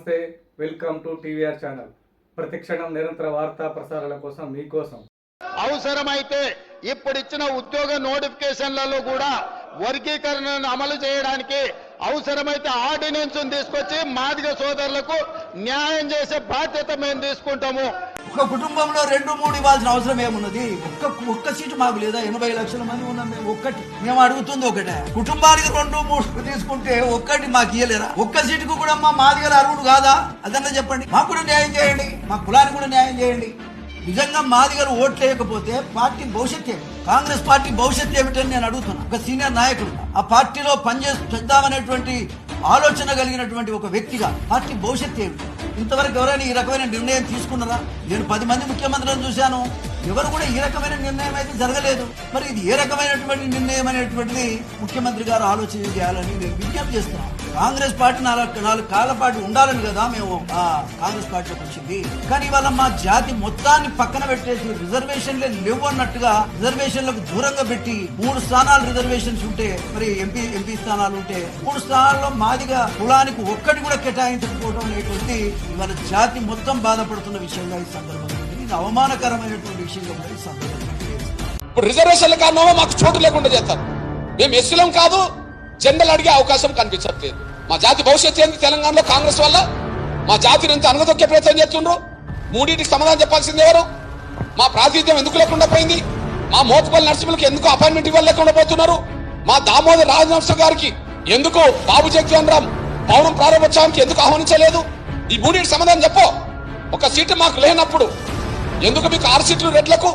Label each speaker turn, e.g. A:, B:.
A: నమస్తే welcome to TVR channel. ప్రతిక్షణం నిరంతర వార్తా ప్రసారాల కోసం మీకోసం.
B: అవసరమైతే ఇప్పుడు ఇచ్చిన ఉద్యోగ నోటిఫికేషన్లలో కూడా వర్గీకరణను అమలు చేయడానికి అవసరమైతే ఆర్డినెన్స్ తీసుకొచ్చి మాదిగ సోదరులకు న్యాయం చేసే బాధ్యత మేము తీసుకుంటాము.
C: ఒక కుటుంబంలో రెండు మూడు ఇవ్వాల్సిన అవసరం ఏమున్నది? ఒక్క ఒక్క సీటు మాకు లేదా? ఎనభై లక్షల మంది ఉన్నాం మేము ఒక్కటి. మేము అడుగుతుంది ఒకటే. కుటుంబానికి రెండు మూడు తీసుకుంటే ఒక్కటి మాకు ఇయ్యలేరా? ఒక్క సీటుకు కూడా మా మాదిగల అర్హుడు కాదా? అదన్నా చెప్పండి. మాకు కూడా న్యాయం చేయండి. మా కులానికి కూడా న్యాయం చేయండి. నిజంగా మాదిగలు ఓట్లు వేయకపోతే పార్టీ భవిష్యత్ ఏమి కాంగ్రెస్ పార్టీ భవిష్యత్తు ఏమిటని నేను అడుగుతున్నా. ఒక సీనియర్ నాయకుడు. ఆ పార్టీలో పనిచేసి చేద్దామనేటువంటి ఆలోచన కలిగినటువంటి ఒక వ్యక్తిగా పార్టీ భవిష్యత్ ఏమిటి? ఇంతవరకు ఎవరైనా ఈ రకమైన నిర్ణయం తీసుకున్నారా? నేను పది మంది ముఖ్యమంత్రులను చూశాను. ఎవరు కూడా ఈ రకమైన నిర్ణయం అయితే జరగలేదు. మరి ఇది ఏ రకమైనటువంటి నిర్ణయం అనేటువంటిది ముఖ్యమంత్రి గారు ఆలోచన చేయాలని నేను విజ్ఞప్తి చేస్తున్నాను కాంగ్రెస్ పార్టీ నాలుగు నాలుగు కాల పాటు ఉండాలని కదా మేము కాంగ్రెస్ పార్టీలోకి వచ్చింది కానీ ఇవాళ మా జాతి మొత్తాన్ని పక్కన పెట్టేసి రిజర్వేషన్లే లేవు అన్నట్టుగా రిజర్వేషన్లకు దూరంగా పెట్టి మూడు స్థానాలు రిజర్వేషన్స్ ఉంటే మరి ఎంపీ ఎంపీ స్థానాలు ఉంటే మూడు స్థానాల్లో మాదిగా కులానికి ఒక్కటి కూడా కేటాయించకపోవడం అనేటువంటి ఇవాళ జాతి మొత్తం బాధపడుతున్న విషయంగా ఈ సందర్భంగా ఉంది. అవమానకరమైనటువంటి విషయంలో
D: ఇప్పుడు రిజర్వేషన్ల కారణంగా మాకు చోటు లేకుండా చేస్తారు. మేము ఎస్సీలం కాదు జెండలు అడిగే అవకాశం కనిపించట్లేదు. మా జాతి భవిష్యత్తు ఏంది తెలంగాణలో కాంగ్రెస్ వల్ల? మా జాతిని ఎంత అనగదొక్కే ప్రయత్నం చేస్తుండ్రు? మూడింటికి సమాధానం చెప్పాల్సింది ఎవరు? మా ప్రాతినిధ్యం ఎందుకు లేకుండా పోయింది? మా మోతుపల్లి నర్సింహులకు ఎందుకు అపాయింట్మెంట్ ఇవ్వలేకుండా పోతున్నారు? మా దామోదర్ రాజవంశ గారికి ఎందుకు బాబు జగ్జీవన్ రామ్ పౌరం ప్రారంభోత్సవానికి ఎందుకు ఆహ్వానించలేదు? ఈ మూడింటి సమాధానం చెప్పు. ఒక సీటు మాకు లేనప్పుడు ఎందుకు మీకు ఆరు సీట్లు రెట్లకు